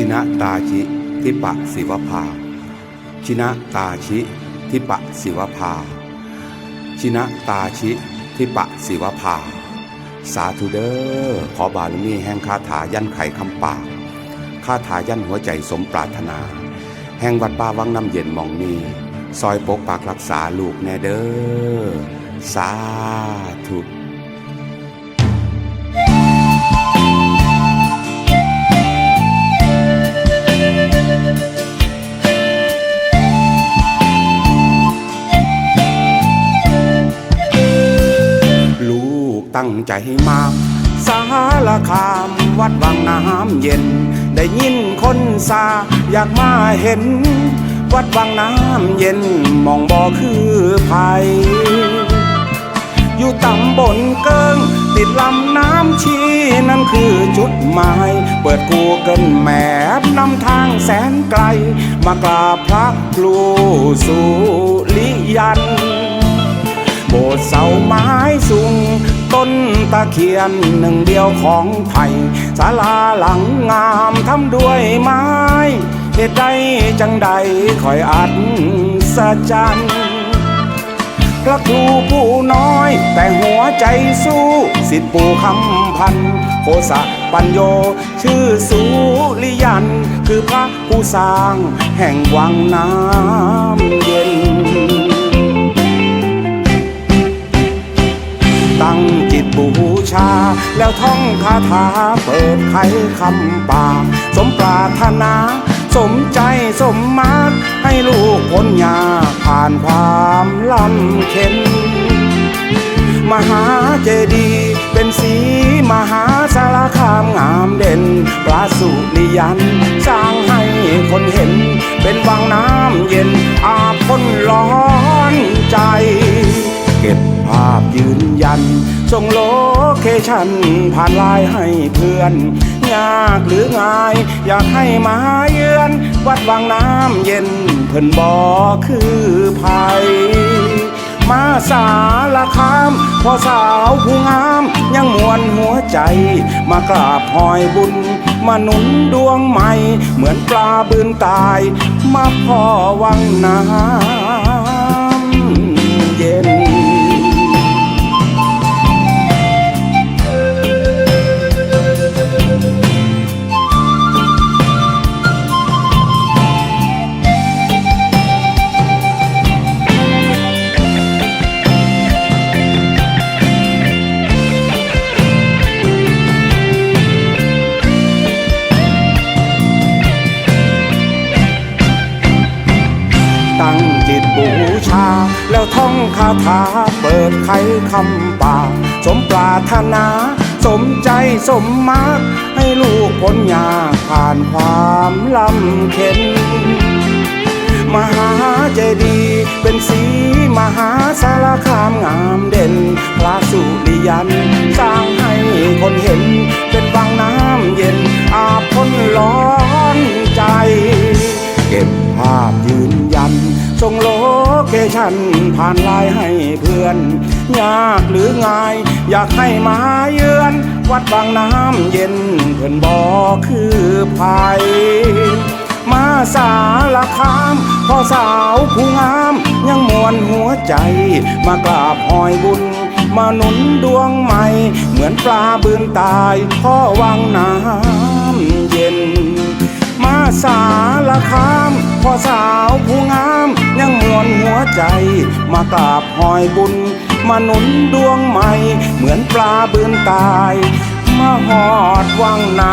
ชินตาชิ ทิปะศิวภา ชินะตาชิ ทิปะศิวภา ชินะตาชิ ทิปะศิวภา สาธุเด้อขอบารมีแห่งคาถายันไขคำปากคาถายันหัวใจสมปรารถนา แห่งวัดป่าวังน้ำเย็นมองนี้ซอยปกปักรักษาลูกแน่เด้อสาธุ ตั้งใจมาสารคามวัดวังน้ำเย็น ได้ยินคนซาอยากมาเห็น วัดวังน้ำเย็นมองบ่อคือภัยอยู่ตำบลเกิง ติดลำน้ำชีนั่นคือจุดหมาย เปิดกูเกิลแมพนำทางแสนไกล มากราบพระครูสุริยัน โบสถ์เสาไม้สูง ต้นตะเคียนหนึ่งเดียวของไทยศาลาหลังงามทำด้วยไม้ เหตุใดจังใดคอยอัดสะจันพระครูผู้น้อย แต่หัวใจสู้ สิทธิปู่คำพันโคสะปัญโย ชื่อสุริยัน คือพระผู้สร้างแห่งวังน้ำเย็น จิตบูชา แล้วท่องคาถาเปิดไขคำปากสมปรารถนา สมใจสมมาตรให้ลูกพ้นยาผ่านความลำเข็นมหาเจดีย์เป็นสีมหาสารคามงามเด่นพระสุริยันสร้างห้ เคชั่นผ่านลน์ให้เพื่อน ยากหรือง่าย อยากให้มาเยือน วัดวังน้ำเย็นเพิ่นบอคือภัย มาสารคามพอสาวผู้งาม ยังมวนหัวใจ มากราบหอยบุญ มาหนุนดวงใหม่ เหมือนปลาบืนตาย มาพ่อวังน้ำ แล้วท่องคาถาเปิดไขคำปาสมปรารถนา สมใจสมมาตรให้ลูกพ้นยาผ่านความลำเข็นมหาเจดีย์เป็นสีมหาสารคามงามเด่น พระสุริยันสร้างให้คนเห็นันผ่านไลน์ให้เพื่อน ยากหรือง่าย อยากให้มาเยือน วัดบางน้ำเย็นเพื่อนบอกคือภัยมาสารคามพ่อสาวผู้งาม ยังมวนหัวใจ มากราบหอยบุญ มาหนุนดวงใหม่ เหมือนปลาบืนตายพ่อวังน้ำเย็น มาสารคามพ่อสาวผู้งาม งมวนหัวใจ มากราบหอยบุญ มาหนุนดวงใหม่ เหมือนปลาบืนตาย มาหอดวังนา